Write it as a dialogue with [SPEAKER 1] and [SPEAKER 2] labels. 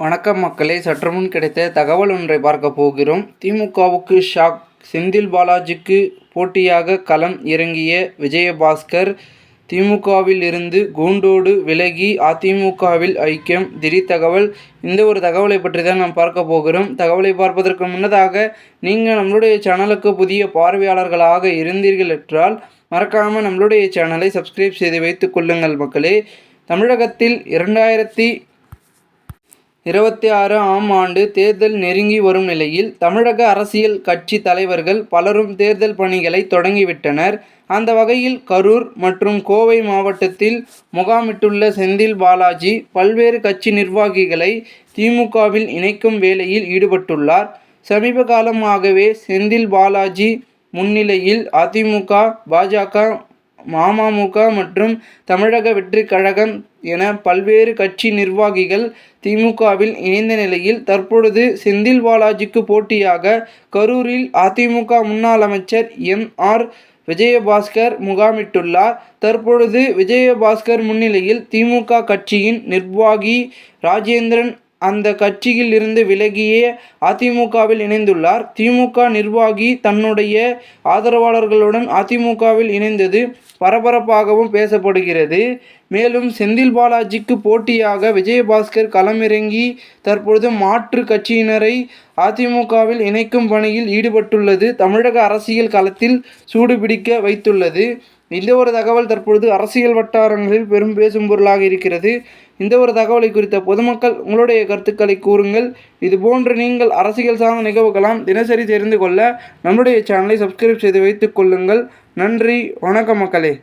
[SPEAKER 1] வணக்கம் மக்களே சற்றுமுன் கிடைத்த தகவல் ஒன்றை பார்க்க போகிறோம். திமுகவுக்கு ஷாக். செந்தில் பாலாஜிக்கு போட்டியாக களம் இறங்கிய விஜயபாஸ்கர் திமுகவில் இருந்து கூண்டோடு விலகி அதிமுகவில் ஐக்கியம். திடீர் தகவல். இந்த ஒரு தகவலை பற்றி தான் நாம் பார்க்க போகிறோம். தகவலை பார்ப்பதற்கு முன்னதாக நீங்கள் நம்மளுடைய சேனலுக்கு புதிய பார்வையாளர்களாக இருந்தீர்கள் என்றால் மறக்காமல் நம்மளுடைய சேனலை சப்ஸ்கிரைப் செய்து வைத்துக் கொள்ளுங்கள் மக்களே. தமிழகத்தில் இரண்டாயிரத்தி இருபத்தி ஆறு ஆம் ஆண்டு தேர்தல் நெருங்கி வரும் நிலையில் தமிழக அரசியல் கட்சி தலைவர்கள் பலரும் தேர்தல் பணிகளை தொடங்கிவிட்டனர். அந்த வகையில் கரூர் மற்றும் கோவை மாவட்டத்தில் முகாமிட்டுள்ள செந்தில் பாலாஜி பல்வேறு கட்சி நிர்வாகிகளை திமுகவில் இணைக்கும் வேலையில் ஈடுபட்டுள்ளார். சமீப காலமாகவே செந்தில் பாலாஜி முன்னிலையில் அதிமுக பாஜக மமமுக மற்றும் தமிழக வெற்றிக் கழகம் என பல்வேறு கட்சி நிர்வாகிகள் திமுகவில் இணைந்த நிலையில் தற்பொழுது செந்தில் பாலாஜிக்கு போட்டியாக கரூரில் அதிமுக முன்னாள் அமைச்சர் எம் ஆர் விஜயபாஸ்கர் முகாமிட்டுள்ளார். தற்பொழுது விஜயபாஸ்கர் முன்னிலையில் திமுக கட்சியின் நிர்வாகி ராஜேந்திரன் அந்த கட்சியில் இருந்து விலகியே அதிமுகவில் இணைந்துள்ளார். திமுக நிர்வாகி தன்னுடைய ஆதரவாளர்களுடன் அதிமுகவில் இணைந்தது பரபரப்பாகவும் பேசப்படுகிறது. மேலும் செந்தில் பாலாஜிக்கு போட்டியாக விஜயபாஸ்கர் களமிறங்கி தற்பொழுது மாற்று கட்சியினரை அதிமுகவில் இணைக்கும் பணியில் ஈடுபட்டுள்ளது. தமிழக அரசியல் களத்தில் சூடுபிடிக்க வைத்துள்ளது. இந்த ஒரு தகவல் தற்பொழுது அரசியல் வட்டாரங்களில் பெரும் பேசும் பொருளாக இருக்கிறது. இந்த ஒரு தகவலை குறித்த பொதுமக்கள் உங்களுடைய கருத்துக்களை கூறுங்கள். இது போன்று நீங்கள் அரசியல் சார்ந்த நிகழ்வுகளாம் தினசரி தெரிந்து கொள்ள நம்முடைய சேனலை சப்ஸ்கிரைப் செய்து வைத்துக் கொள்ளுங்கள். நன்றி. வணக்கம் மக்களே.